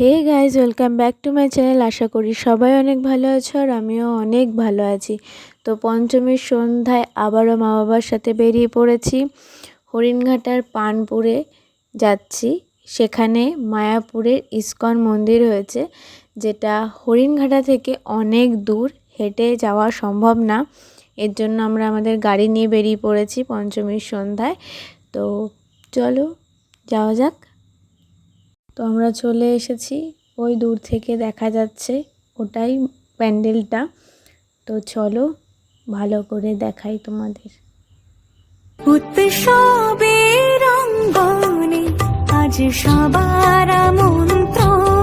Hey guys welcome back to my channel আশা করি সবাই অনেক ভালো আছো আর আমিও অনেক ভালো আছি। তো পঞ্চমীর সন্ধ্যায় আবারও মা বাবার সাথে বেরিয়ে পড়েছি। হরিণঘাটার পানপুরে যাচ্ছি। সেখানে মায়াপুরের ইস্কন মন্দির হয়েছে, যেটা হরিণঘাটা থেকে অনেক দূর হেঁটে যাওয়া সম্ভব না। এর জন্য আমরা আমাদের গাড়ি নিয়ে বেরিয়ে পড়েছি পঞ্চমীর সন্ধ্যায়। তো চলো, যাওয়া যাক। তো আমরা চলে এসেছি। ওই দূর থেকে দেখা যাচ্ছে ওটাই প্যান্ডেলটা। তো চলো ভালো করে দেখাই তোমাদের। উৎসবের অঙ্গনে আজ সবার মন্ত্র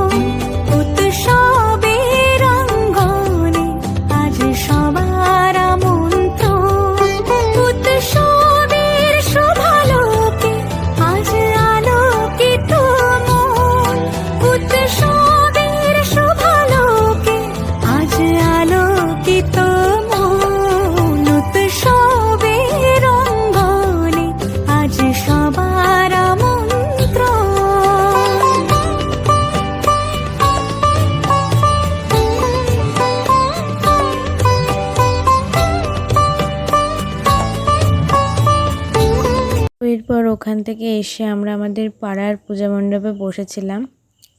এরপর ওখান থেকে এসে আমরা আমাদের পাড়ার পূজা মণ্ডপে বসেছিলাম,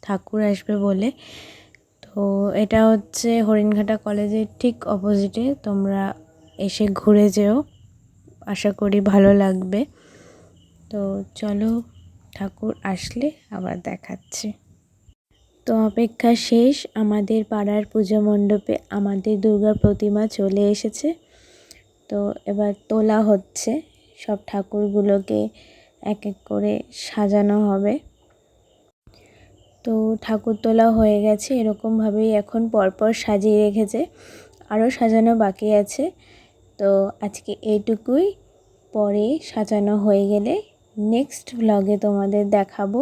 ঠাকুর আসবে বলে। তো এটা হচ্ছে হরিণঘাটা কলেজের ঠিক অপোজিটে তোমরা এসে ঘুরে যেও, আশা করি ভালো লাগবে। তো চলো, ঠাকুর আসলে আবার দেখাচ্ছি। তো অপেক্ষা শেষ, আমাদের পাড়ার পূজা মণ্ডপে আমাদের দুর্গা প্রতিমা চলে এসেছে। তো এবার তোলা হচ্ছে। সব ঠাকুরগুলোকে এক এক করে সাজানো হবে। তো ঠাকুর তোলা হয়ে গেছে, এরকমভাবেই এখন পরপর সাজিয়ে রেখেছে। আরও সাজানো বাকি আছে। তো আজকে এইটুকুই। পরে সাজানো হয়ে গেলে নেক্সট ভ্লগে তোমাদের দেখাবো।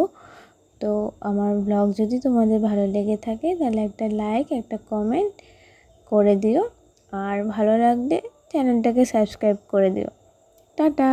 তো আমার ব্লগ যদি তোমাদের ভালো লেগে থাকে, তাহলে একটা লাইক একটা কমেন্ট করে দিও। আর ভালো লাগলে চ্যানেলটাকে সাবস্ক্রাইব করে দিও। টাটা